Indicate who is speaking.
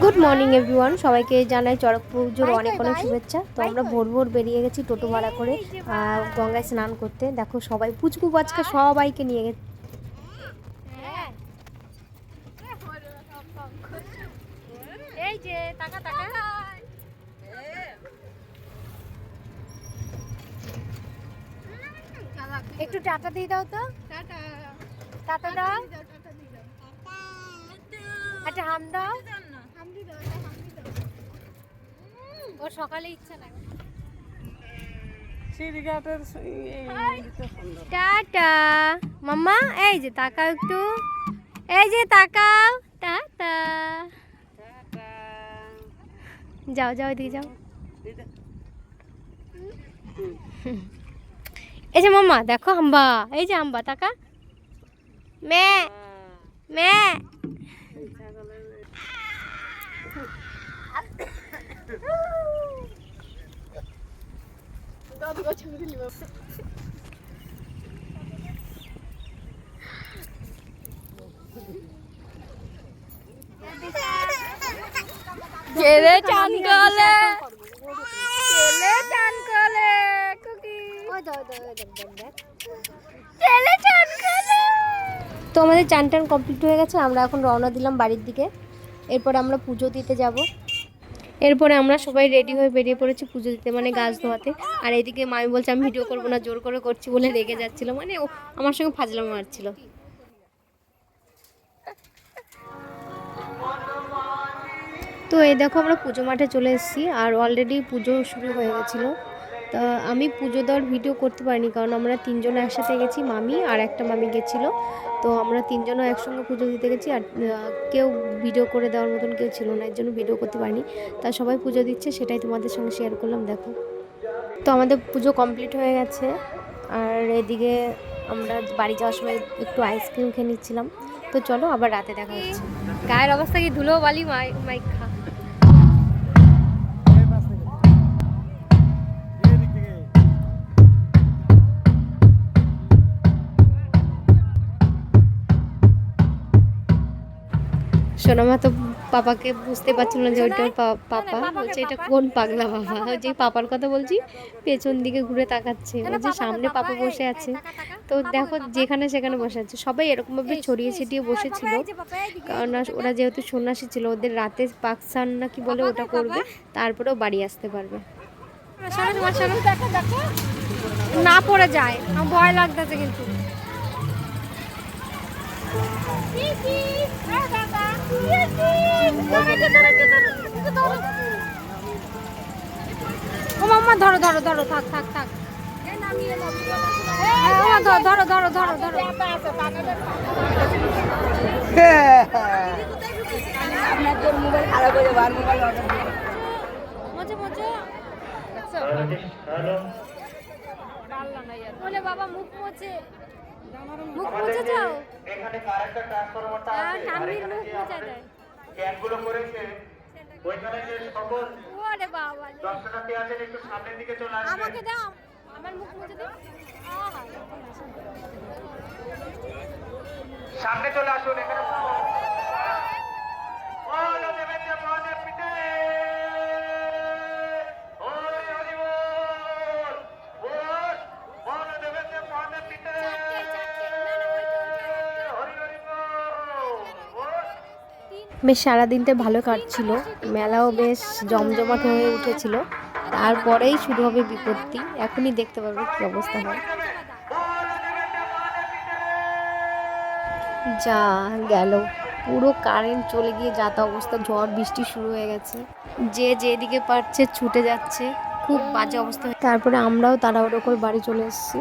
Speaker 1: Good morning everyone সবাইকে জানাই চড়ক পুজোর অনেক অনেক শুভেচ্ছা। তো আমরা ভোর ভোর বেরিয়ে গেছি টোটো ভাড়া করে গঙ্গায় স্নান করতে। দেখো সবাই পুচকু বাচকা সবাইকে নিয়ে গেছে।
Speaker 2: এই যে টাকা টাকা একটু টাটা দিয়ে দাও তো। টাটা। দাও। একটা হাম দাও। ও সকালে ইচ্ছা
Speaker 3: সিঁড়িঘাটের
Speaker 2: টাটা। মাম্মা এই যে তাকাও একটু। এই যে তাকাও। টাটা। যাও যাও এদিকে যাও। এই যে মাম্মা দেখো হাম্বা এই যে হাম্বা তাকা। মে মে। কেলে চান কেলে চান কুকি কেলে চান
Speaker 1: তো আমাদের চান টান কমপ্লিট হয়ে গেছে আমরা এখন রওনা দিলাম বাড়ির দিকে। এরপর আমরা পুজো দিতে যাব। এরপরে আমরা সবাই রেডি হয়ে বেরিয়ে পড়েছি পুজো দিতে মানে গাছ ধোয়াতে। আর এদিকে মামি বলছে, আমি ভিডিও করব না, জোর করে করছি বলে রেগে যাচ্ছিল। মানে আমার সঙ্গে ফাজলা মারছিল। তো এই দেখো, আমরা পুজো মাঠে চলে এসেছি। আর অলরেডি পুজো শুরু হয়ে গেছিল। তা আমি পুজো দেওয়ার ভিডিও করতে পারিনি, কারণ আমরা তিনজন একসাথে গেছি, মামি আর একটা মামি গেছিল। তো আমরা তিনজনও একসঙ্গে পুজো দিতে গেছি আর কেউ ভিডিও করে দেওয়ার মতন কেউ ছিল না, এর জন্য ভিডিও করতে পারিনি। তা সবাই পুজো দিচ্ছে, সেটাই তোমাদের সঙ্গে শেয়ার করলাম, দেখো। তো আমাদের পুজো কমপ্লিট হয়ে গেছে, আর এদিকে আমরা বাড়ি যাওয়ার সময় একটু আইসক্রিম খেয়ে নিচ্ছিলাম। তো চলো আবার রাতে দেখা হচ্ছে।
Speaker 2: গায়ের অবস্থা কি ধুলো বালি, মাই মাইক খা
Speaker 1: সোনামা তো পাপাকে বুঝতে পারছিল না যে ওইটা পাপা। বলছে এটা কোন পাগলা বাবা? যে পাপার কথা বলছি পেছন দিকে ঘুরে তাকাচ্ছে। ওই যে সামনে পাপা বসে আছে। তো দেখো যেখানে সেখানে বসে আছে। সবাই এরকমভাবে ছড়িয়ে ছিটিয়ে বসেছিল কারণ ওরা যেহেতু সন্ন্যাসী ছিল ওদের রাতে পাকসান না কি বলে ওটা করবে তারপরেও বাড়ি আসতে পারবে।
Speaker 2: না পড়ে যায়। ভয় লাগতেছে কিন্তু। ও মাম্মা ধরো ধরো ধরো থাক থাক থাক। হ্যাঁ, ধরো ধরো ধরো ধরো ধরো। মজা মজা। বলে বাবা মুখ মোছে মুখ মুছে যাও।
Speaker 4: এখানে কারেন্টের ট্রান্সফরমারটা
Speaker 2: আর
Speaker 4: আছে
Speaker 2: ঠাম্মির মুখ মুছে দেয়
Speaker 4: ক্যানগুলো করেছে ওইখানে যে সকল
Speaker 2: ওরে বাবা।
Speaker 4: দর্শনার্থী আছেন একটু সামনের দিকে চলে আসবেন।
Speaker 2: আমাকে দাও আমার মুখ মুছে দাও।
Speaker 4: সামনে চলে আসুন এখানে
Speaker 1: বেশ সারাদিনটা ভালো কাটছিল। মেলাও বেশ জমজমাট হয়ে উঠেছিল। তারপরেই শুরু হবে বিপত্তি। এখনই দেখতে পারবে কি অবস্থা হয়। যা গেল। পুরো কারেন্ট চলে গিয়ে যাতা অবস্থা। ঝড়, বৃষ্টি শুরু হয়ে গেছে। যে যেদিকে পারছে ছুটে যাচ্ছে। খুব বাজে অবস্থা তারপরে আমরাও তাড়াহুড়ো করে বাড়ি চলে এসেছি।